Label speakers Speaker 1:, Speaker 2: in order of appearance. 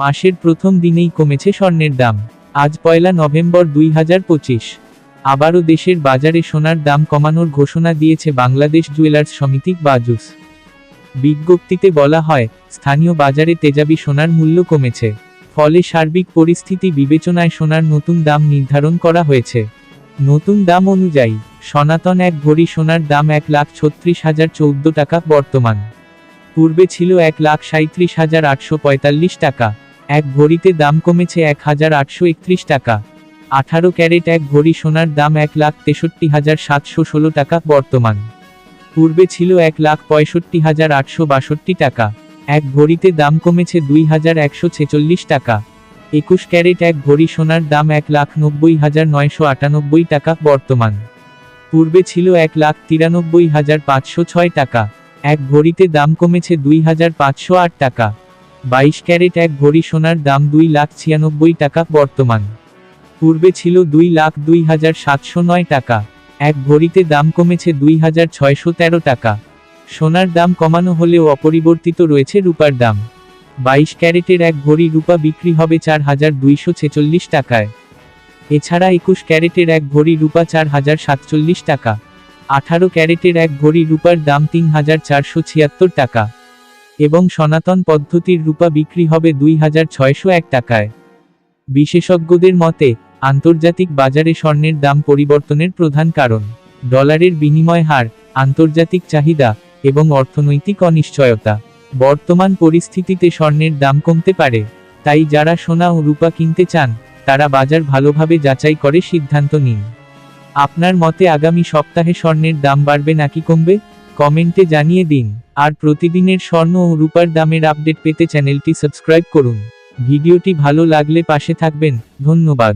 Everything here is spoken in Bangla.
Speaker 1: মাসের প্রথম দিনেই কমেছে স্বর্ণের দাম। আজ পয়লা নভেম্বর দুই হাজার পঁচিশ। আবারও দেশের বাজারে সোনার দাম কমানোর ঘোষণা দিয়েছে বাংলাদেশ জুয়েলার্স সমিতি বাজুস। বিজ্ঞপ্তিতে বলা হয়, স্থানীয় বাজারে তেজাবি সোনার মূল্য কমেছে। ফলে সার্বিক পরিস্থিতি বিবেচনায় সোনার নতুন দাম নির্ধারণ করা হয়েছে। নতুন দাম অনুযায়ী, সনাতন এক ভরি সোনার দাম এক লাখ ছত্রিশ হাজার চৌদ্দ টাকা বর্তমান। পূর্বে ছিল এক লাখ সাঁত্রিশ হাজার আটশো পঁয়তাল্লিশ টাকা। এক ভরিতে দাম কমেছে এক হাজার আটশো একত্রিশ টাকা। আঠারো ক্যারেট এক ভরি সোনার দাম এক লাখ তেষট্টি হাজার সাতশো ষোলো টাকা বর্তমান। পূর্বে ছিল এক লাখ পঁয়ষট্টি হাজার আটশো বাষট্টি টাকা। এক ভরিতে দাম কমেছে দুই হাজার একশো ছেচল্লিশ টাকা। একুশ ক্যারেট এক ভরি সোনার দাম এক লাখ নব্বই হাজার নয়শো আটানব্বই টাকা বর্তমান। পূর্বে ছিল এক লাখ তিরানব্বই হাজার পাঁচশো ছয় টাকা। এক ভরিতে দাম কমেছে দুই হাজার পাঁচশো আট টাকা। বাইশ ক্যারেট এক ভরি সোনার দাম দুই লাখ ছিয়ানব্বই টাকা বর্তমান। পূর্বে ছিল দুই লাখ দুই হাজার সাতশো নয় টাকা। এক ভরিতে দাম কমেছে দুই হাজার ছয়শো তেরো টাকা। সোনার দাম কমানো হলেও অপরিবর্তিত রয়েছে রূপার দাম। বাইশ ক্যারেটের এক ভরি রূপা বিক্রি হবে চার হাজার দুইশো ছেচল্লিশ টাকায়। এছাড়া একুশ ক্যারেটের এক ভরি রূপা চার হাজার সাতচল্লিশ টাকা। আঠারো ক্যারেটের এক ভরি রূপার দাম তিন হাজার চারশো ছিয়াত্তর টাকা। এবং সনাতন পদ্ধতির রূপা বিক্রি হবে দুই হাজার ছয়শো এক টাকায়। বিশেষজ্ঞদের মতে, আন্তর্জাতিক বাজারে স্বর্ণের দাম পরিবর্তনের প্রধান কারণ, ডলারের বিনিময় হার, আন্তর্জাতিক চাহিদা এবং অর্থনৈতিক অনিশ্চয়তা। বর্তমান পরিস্থিতিতে স্বর্ণের দাম কমতে পারে, তাই যারা সোনা ও রূপা কিনতে চান, তারা বাজার ভালোভাবে যাচাই করে সিদ্ধান্ত নিন। আপনার মতে আগামী সপ্তাহে স্বর্ণের দাম বাড়বে নাকি কমবে? কমেন্টে জানিয়ে দিন। আর প্রতিদিনের স্বর্ণ ও রূপার দামের আপডেট পেতে চ্যানেলটি সাবস্ক্রাইব করুন। ভিডিওটি ভালো লাগলে পাশে থাকবেন। ধন্যবাদ।